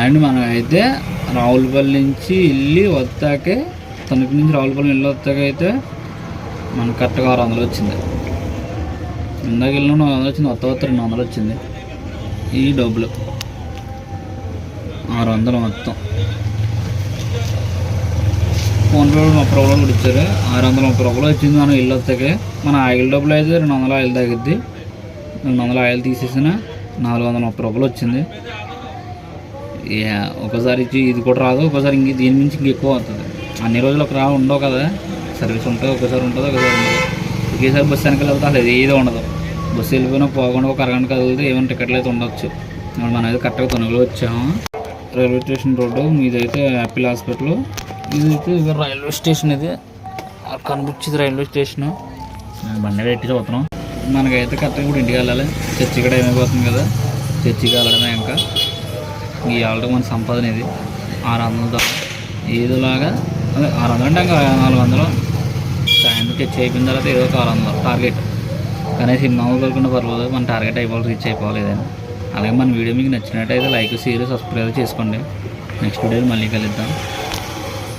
And మనం అయితే రావులపల్లి నుంచి వెళ్ళి వస్తాకే తణుకు నుంచి రావులపల్లి వెళ్ళి వస్తాక అయితే మనకు కరెక్ట్గా ఆరు వందలు వచ్చింది. ఇందాక వెళ్ళిన నాలుగు వందలు వచ్చింది వత్త వస్తా రెండు వందలు వచ్చింది. ఈ డబ్బులు. ఆరు వందలు మొత్తం. ఫోన్పే ముప్పై రూపాయలు కూడా ఇచ్చారు. ఆరు వందల ముప్పై రూపాయలు వచ్చింది మనం ఇల్లు వస్తాకే. మన ఆయిల్ డబ్బులు అయితే రెండు వందల ఆయిల్ తగ్గిద్ది రెండు వందల ఆయిల్ తీసేసిన నాలుగు వందల ముప్పై రూపాయలు వచ్చింది. ఒకసారి ఇచ్చి ఇది కూడా రాదు ఒకసారి ఇంక దీని నుంచి ఇంక ఎక్కువ అవుతుంది. అన్ని రోజులు ఒక రా ఉండవు కదా. సర్వీస్ ఉంటుంది ఒకసారి ఉంటుంది ఒకసారి ఉండదు. ఒకేసారి బస్సు వెనకాల వెళ్తే అసలు ఏది ఉండదు. బస్సు వెళ్ళిపోయినా పోకుండా ఒక అరగంట కదిలితే ఏమైనా టికెట్లు అయితే ఉండొచ్చు. మనం అయితే కరెక్ట్గా తొనుగులో వచ్చాము. రైల్వే స్టేషన్ రోడ్డు మీదైతే యాపిల్ హాస్పిటల్ ఇదైతే రైల్వే స్టేషన్ ఇది. కనిపించింది రైల్వే స్టేషన్. బండి పెట్టి చూస్తున్నాం. మనకైతే కరెక్ట్గా ఇప్పుడు ఇంటికి వెళ్ళాలి. చర్చి కూడా ఏమైపోతుంది కదా. చర్చికి వెళ్ళడమే ఇంకా. ఈ ఆల్రెడీ మన సంపాదన ఇది. ఆరు వందలతో ఏదోలాగా అదే ఆరు వందలు అంటే ఇంకా నాలుగు వందలు. సాయంత్రం చర్చ అయిపోయిన తర్వాత ఏదో ఒక ఆరు వందలు టార్గెట్. కనీసం ఎన్ని కోరుకుంటే పర్వాలేదు మన టార్గెట్ అయిపోవాలి రీచ్ అయిపోవాలి ఏదైనా. అలాగే మన వీడియో మీకు నచ్చినట్టయితే లైక్ షేర్ సబ్స్క్రైబ్ చేసుకోండి. నెక్స్ట్ వీడియో మళ్ళీ కలుద్దాం.